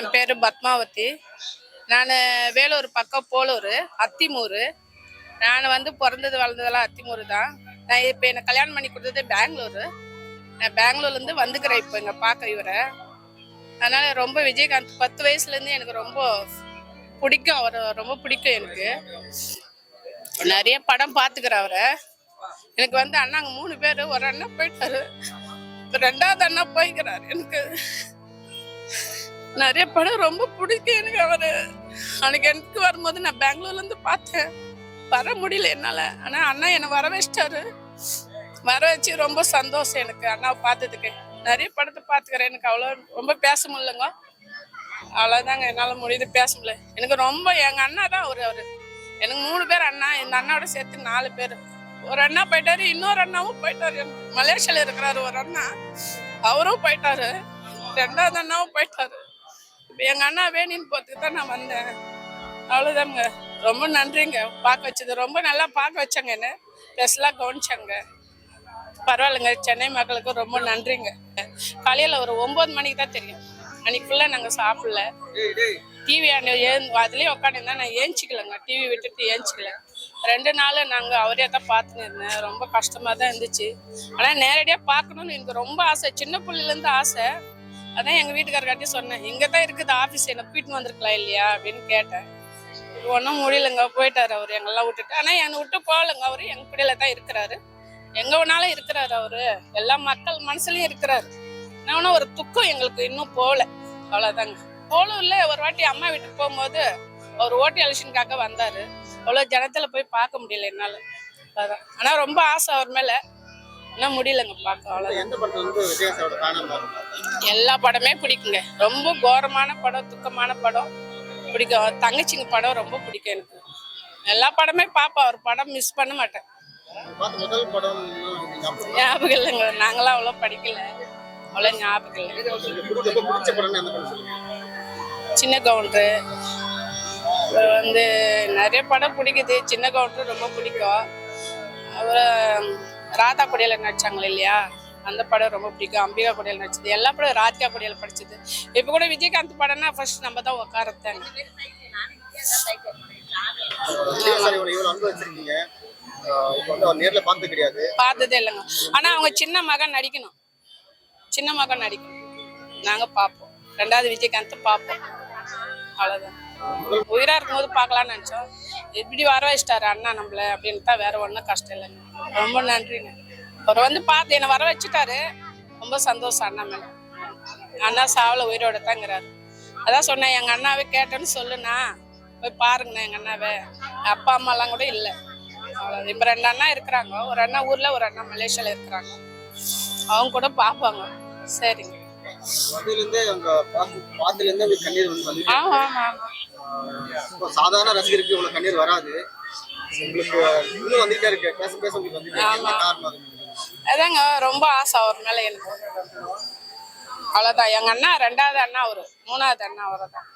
என் பேர் பத்மாவதி. நான் வேலூர் பக்கம் போலூர் அத்திமூர். நான் வந்து பிறந்தது வளர்ந்ததெல்லாம் அத்திமூர் தான். நான் இப்போ என்னை கல்யாணம் பண்ணி கொடுத்தது பெங்களூர். நான் பெங்களூர்லேருந்து வந்துக்கிறேன் இப்போ இங்கே பார்க்க இவரை. அதனால் ரொம்ப விஜயகாந்த் பத்து வயசுலேருந்து எனக்கு ரொம்ப பிடிக்கும். அவரை ரொம்ப பிடிக்கும் எனக்கு. நிறைய படம் பார்த்துக்கிறேன் அவரை. எனக்கு வந்து அண்ணாங்க மூணு பேர் ஒரு அண்ணா போயிட்டாரு. ரெண்டாவது அண்ணா போய்க்கிறாரு எனக்கு. நிறைய படம் ரொம்ப பிடிக்கும் எனக்கு. அவரு அன்னைக்கு எனக்கு வரும்போது நான் பெங்களூர்ல இருந்து பார்த்தேன். வர முடியல என்னால. ஆனா அண்ணா என்னை வர வச்சிட்டாரு. வர வச்சு ரொம்ப சந்தோஷம் எனக்கு. அண்ணாவை பார்த்ததுக்கு. நிறைய படத்தை பார்த்துக்கிறேன். எனக்கு அவ்வளோ ரொம்ப பேச முடியலங்க. அவ்வளோதாங்க என்னால் முடியுது பேச முடியல. எனக்கு ரொம்ப எங்கள் அண்ணா தான் அவர் அவர். எனக்கு மூணு பேர் அண்ணா. இந்த அண்ணாவோட சேர்த்து நாலு பேர். ஒரு அண்ணா போயிட்டாரு. இன்னொரு அண்ணாவும் போயிட்டாரு. மலேசியாவில் இருக்கிறாரு ஒரு அண்ணா. அவரும் போயிட்டாரு. ரெண்டாவது அண்ணாவும் போயிட்டாரு. எங்கள் அண்ணா வேணின்னு போகிறதுக்கு தான் நான் வந்தேன். அவ்வளோதாங்க ரொம்ப நன்றிங்க. பார்க்க வச்சது. ரொம்ப நல்லா பார்க்க வச்சாங்க என்ன. ஸ்பெஷலாக கவனிச்சாங்க. பரவாயில்லைங்க. சென்னை மக்களுக்கு ரொம்ப நன்றிங்க. காலையில் ஒரு ஒம்பது மணிக்கு தான் தெரியும். அன்னைக்கு ஃபுல்லாக நாங்கள் சாப்பிடல. டிவி ஏன் அதுலேயே உட்காந்துருந்தா நான் ஏஞ்சிக்கலங்க. டிவி விட்டுட்டு ஏஞ்சிக்கல. ரெண்டு நாள் நாங்கள் அவரே தான் பார்த்துன்னு இருந்தேன். ரொம்ப கஷ்டமாக தான் இருந்துச்சு. ஆனால் நேரடியாக பார்க்கணுன்னு எனக்கு ரொம்ப ஆசை. சின்ன பிள்ளைலேருந்து ஆசை. அதான் எங்கள் வீட்டுக்காரர்காட்டி சொன்னேன். இங்கே தான் இருக்குது ஆஃபீஸ் என்ன போயிட்டு வந்திருக்கலாம் இல்லையா அப்படின்னு கேட்டேன். ஒன்றும் முடியலங்க. போயிட்டாரு அவர். எங்கெல்லாம் விட்டுட்டு. ஆனால் என்னை விட்டு போகலங்க அவர். எங்க பிள்ளையில தான் இருக்கிறாரு. எங்க வேணாலும் இருக்கிறாரு அவரு. எல்லா மக்கள் மனசுலயும் இருக்கிறாரு. என்ன ஒரு துக்கம் எங்களுக்கு இன்னும் போகல. அவ்வளோதாங்க போலூர்ல ஒரு வாட்டி அம்மா வீட்டுக்கு போகும்போது அவர் ஓட்டி எலெக்ஷனுக்காக வந்தாரு. அவ்வளோ ஜனத்துல போய் பார்க்க முடியல என்னால. அதான். ஆனா ரொம்ப ஆசை அவர் மேல. ஆனால் முடியலங்க பார்க்க அவ்வளோ எல்லா படமே பிடிக்குங்க. ரொம்ப கோரமான படம் துக்கமான படம் பிடிக்கும். தங்கச்சிங்க படம் ரொம்ப பிடிக்கும் எனக்கு. எல்லா படமே பார்ப்பேன் அவர் படம் மிஸ் பண்ண மாட்டேன். ஞாபகம் இல்லைங்க. நாங்களாம் அவ்வளோ படிக்கல. அவ்வளோ ஞாபகம் இல்லை. சின்ன கவுண்டரு. வந்து நிறைய படம் பிடிக்குது. சின்ன கவுண்டரு ரொம்ப பிடிக்கும். ராதா கொடியில் நடிச்சாங்க இல்லையா? அந்த படம் ரொம்ப பிடிக்கும். அம்பிகா கொடியில் நடிச்சது. எல்லா படம் ராதிகா கொடியில் படிச்சது. இப்போ கூட விஜயகாந்த் படம்னா ஃபர்ஸ்ட் நம்ம தான் உட்காரத்தாங்க பார்த்தது இல்லைங்க. ஆனால் அவங்க சின்ன மகன் நடிக்கணும். சின்ன மகன் நடிக்கணும். நாங்கள் பார்ப்போம். ரெண்டாவது விஜயகாந்த் பார்ப்போம். அவ்வளோதான் உயிராக இருக்கும்போது பார்க்கலாம்னு நினச்சோம். இப்படி வர வச்சிட்டாரு அண்ணா நம்மள அப்படின்னு தான் வேற ஒன்றும் கஷ்டம் இல்லைங்க. ரொம்ப நன்றிங்க. அவர் வந்து பார்த்து என்னை வர வச்சுட்டாரு. ரொம்ப சந்தோஷம் அண்ணா மேலே. அண்ணா சாவல உயிரோட தாங்கிறாரு. அதான் சொன்னேன் எங்கள் அண்ணாவே கேட்டேன்னு சொல்லுண்ணா. போய் பாருங்கண்ணா எங்கள் அண்ணாவே. அப்பா அம்மாலாம் கூட இல்லை. அவ்வளோ இப்போ ரெண்டு அண்ணா இருக்கிறாங்க. ஒரு அண்ணா ஊரில் ஒரு அண்ணா மலேசியாவில் இருக்கிறாங்க. அவங்க கூட பார்ப்பாங்க சரிங்க. வந்து வந்து சாதாரண ரசிகருக்கு இவ்வளவு கண்ணீர் வராது. உங்களுக்கு இன்னும் வந்துட்டே இருக்கு. பேச பேச உங்களுக்கு என்ன காரணம் அதாங்க ரொம்ப ஆசை அவர் மேலே எனக்கு. அவ்வளோதான் எங்கள் அண்ணா ரெண்டாவது அண்ணா அவர். மூணாவது அண்ணா அவரை தான்